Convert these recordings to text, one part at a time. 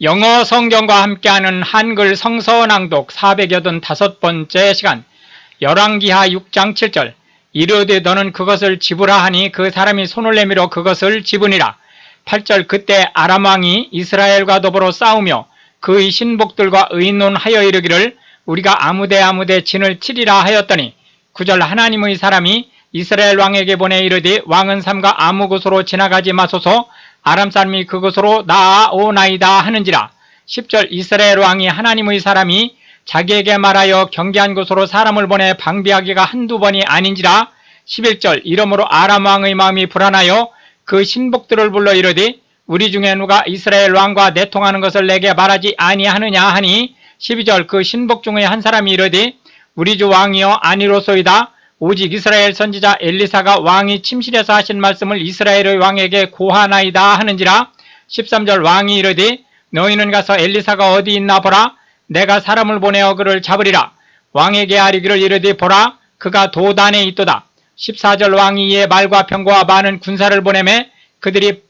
영어 성경과 함께하는 한글 성서 낭독 485번째 시간 열왕기하 6장 7절 이르되 너는 그것을 지부라 하니 그 사람이 손을 내밀어 그것을 지부니라. 8절 그때 아람 왕이 이스라엘과 더불어 싸우며 그의 신복들과 의논하여 이르기를 우리가 아무데 아무데 진을 치리라 하였더니 9절 하나님의 사람이 이스라엘 왕에게 보내 이르되 왕은 삼가 아무 곳으로 지나가지 마소서 아람 사람이 그곳으로 나아오나이다 하는지라 10절 이스라엘 왕이 하나님의 사람이 자기에게 말하여 경계한 곳으로 사람을 보내 방비하기가 한두 번이 아닌지라 11절 이러므로 아람 왕의 마음이 불안하여 그 신복들을 불러 이르되 우리 중에 누가 이스라엘 왕과 내통하는 것을 내게 말하지 아니하느냐 하니 12절 그 신복 중에 한 사람이 이르되 우리 주 왕이여 아니로소이다 오직 이스라엘 선지자 엘리사가 왕이 침실에서 하신 말씀을 이스라엘의 왕에게 고하나이다 하는지라 13절 왕이 이르되 너희는 가서 엘리사가 어디 있나 보라. 내가 사람을 보내어 그를 잡으리라. 왕에게 아리기를 이르되 보라 그가 도단에 있도다. 14절 왕이 이에 말과 병거와 많은 군사를 보내매 그들이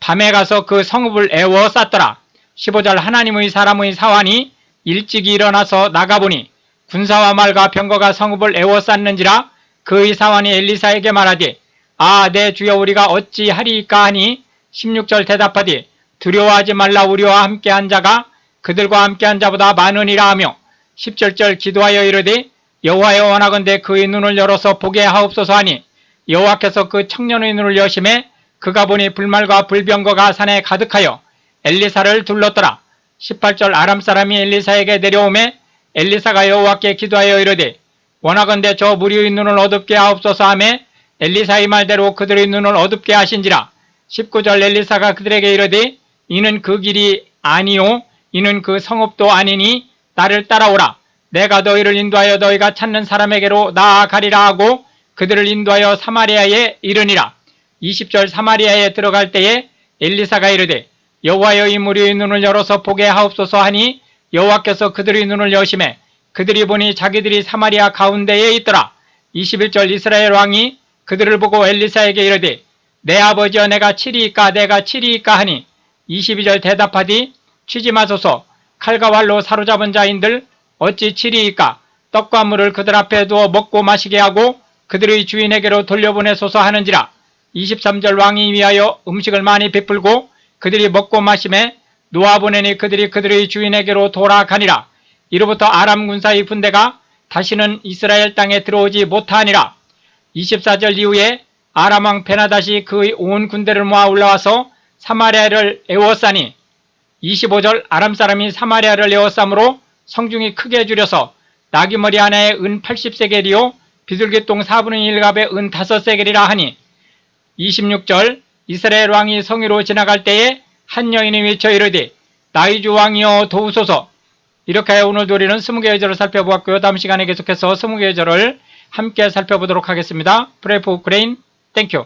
밤에 가서 그 성읍을 애워 쌌더라. 15절 하나님의 사람의 사환이 일찍이 일어나서 나가보니 군사와 말과 병거가 성읍을 애워쌌는지라 그의 사환이 엘리사에게 말하되 아 내 주여 우리가 어찌 하리이까 하니? 16절 대답하되 두려워하지 말라 우리와 함께한 자가 그들과 함께한 자보다 많으니라 하며 17절 기도하여 이르되 여호와여 원하건대 그의 눈을 열어서 보게 하옵소서 하니 여호와께서 그 청년의 눈을 여심해 그가 보니 불말과 불병거가 산에 가득하여 엘리사를 둘렀더라. 18절 아람 사람이 엘리사에게 내려오매 엘리사가 여호와께 기도하여 이르되 원하건대 저 무리의 눈을 어둡게 하옵소서 하매 엘리사의 말대로 그들의 눈을 어둡게 하신지라. 19절 엘리사가 그들에게 이르되 이는 그 길이 아니요 이는 그 성읍도 아니니 나를 따라오라. 내가 너희를 인도하여 너희가 찾는 사람에게로 나아가리라 하고 그들을 인도하여 사마리아에 이르니라. 20절 사마리아에 들어갈 때에 엘리사가 이르되 여호와여 이 무리의 눈을 열어서 보게 하옵소서 하니 여호와께서 그들의 눈을 여심해 그들이 보니 자기들이 사마리아 가운데에 있더라. 21절 이스라엘 왕이 그들을 보고 엘리사에게 이르되 내 아버지여 내가 치리이까 내가 치리이까 하니 22절 대답하디 치지 마소서. 칼과 활로 사로잡은 자인들 어찌 치리이까? 떡과 물을 그들 앞에 두어 먹고 마시게 하고 그들의 주인에게로 돌려보내소서 하는지라. 23절 왕이 위하여 음식을 많이 베풀고 그들이 먹고 마심에 놓아보내니 그들이 그들의 주인에게로 돌아가니라. 이로부터 아람 군사의 군대가 다시는 이스라엘 땅에 들어오지 못하니라. 24절 이후에 아람 왕 베나다시 그의 온 군대를 모아 올라와서 사마리아를 에워싸니 25절 아람 사람이 사마리아를 에워싸므로 성중이 크게 줄여서 나귀머리 하나에 은 80세겔이요 비둘기똥 4분의 1갑에 은 5세겔이라 하니 26절 이스라엘 왕이 성위로 지나갈 때에 한 여인이 외쳐 이르되 나의 주 왕이여 도우소서 이렇게 오늘 우리는 20개의 절을 살펴보았고요. 다음 시간에 계속해서 20개의 절을 함께 살펴보도록 하겠습니다. 프레이 포 우크레인 땡큐